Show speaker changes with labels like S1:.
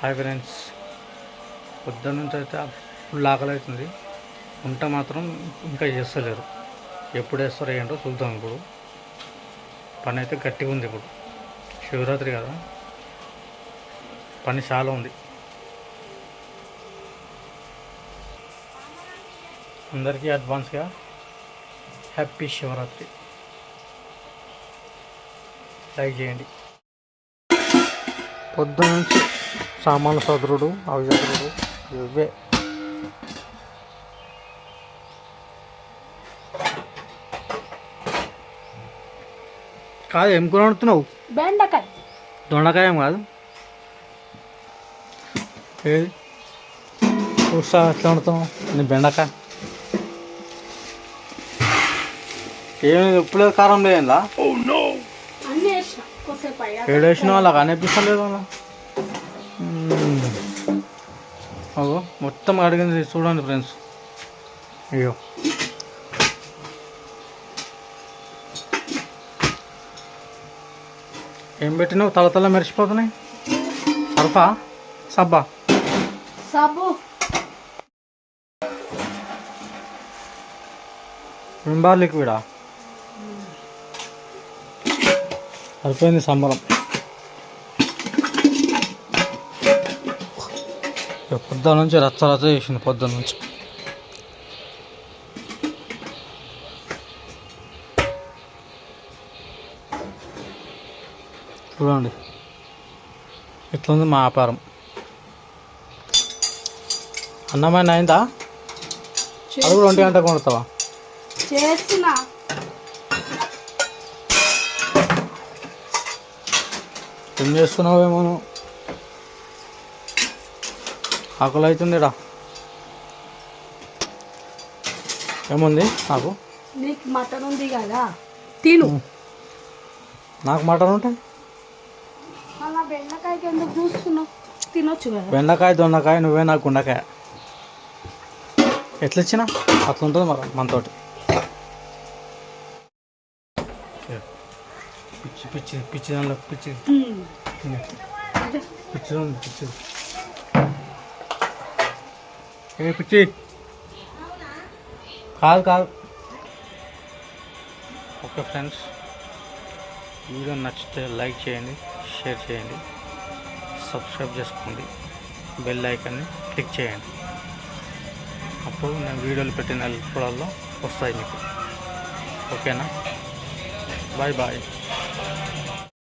S1: Hi friends పొద్దున్న నుంచి అయితే ఫుల్ ఆకలి అవుతుంది వంట మాత్రం ఇంకా చేస్తలేరు. ఎప్పుడు వేస్తారో ఏంటో చూద్దాం ఇప్పుడు. పని అయితే గట్టిగా ఉంది ఇప్పుడు. శివరాత్రి కదా. పని చాలా ఉంది. అందరికీ అడ్వాన్స్గా హ్యాపీ శివరాత్రి. లైక్ చేయండి. పొద్దున నుంచి సామాన్ల సదురుడు అవి చదురుడు ఇవే కాదు ఏం కూర వండుతున్నావు?
S2: బెండకాయ.
S1: దొండకాయ ఏం కాదు. ఏది? చూస్తా ఎట్లా వండుతున్నావు? నీ బెండకాయ. ఏమి ఉప్పు లేదు కారం లేదంలా ఏడేసిన వాళ్ళకి అనిపిస్తలేదు అలా. అగో మొత్తం అడిగింది చూడండి ఫ్రెండ్స్. అయ్యో ఏం పెట్టినావు? తల తల మెరిసిపోతున్నాయి. సర్ఫా? సబ్బా?
S2: సబ్బు.
S1: లిక్విడా? సరిపోయింది సంబరం. పొద్దున నుంచి రచ్చ రచ్చ చేసింది పొద్దున్న నుంచి. చూడండి. ఇట్లుంది మా వ్యాపారం? అన్నమైన అయిందా? అది కూడా ఒంటి గంటకు కొడతావా
S2: చేసిన
S1: ఏం చేస్తున్నావేమో నువ్వు? ఆకలి అవుతుందిరా ఏముంది నాకు?
S2: నీకు మటన్ ఉంది కదా తిను.
S1: నాకు మటన్ ఉంటాయి
S2: అలా బెండకాయకి ఎందుకు చూస్తున్నావు? తినొచ్చు కదా.
S1: బెండకాయ దొండకాయ నువ్వే నాకు గుండకాయ. ఎట్లా ఇచ్చినా అట్లా ఉంటుంది మరి మనతోటి. పిచ్చి పిచ్చి పిచ్చి దానిలో పిచ్చి. పిచ్చి ఉంది పిచ్చి. ఏ పిచ్చి? కాదు కాదు. Okay friends. వీడియో నచ్చితే లైక్ చేయండి షేర్ చేయండి. సబ్స్క్రైబ్ చేసుకోండి. బెల్ ఐకాన్ని క్లిక్ చేయండి. అప్పుడు నేను వీడియోలు పెట్టిన కూడా వస్తాయి మీకు. ఓకేనా? Bye bye. Thank you.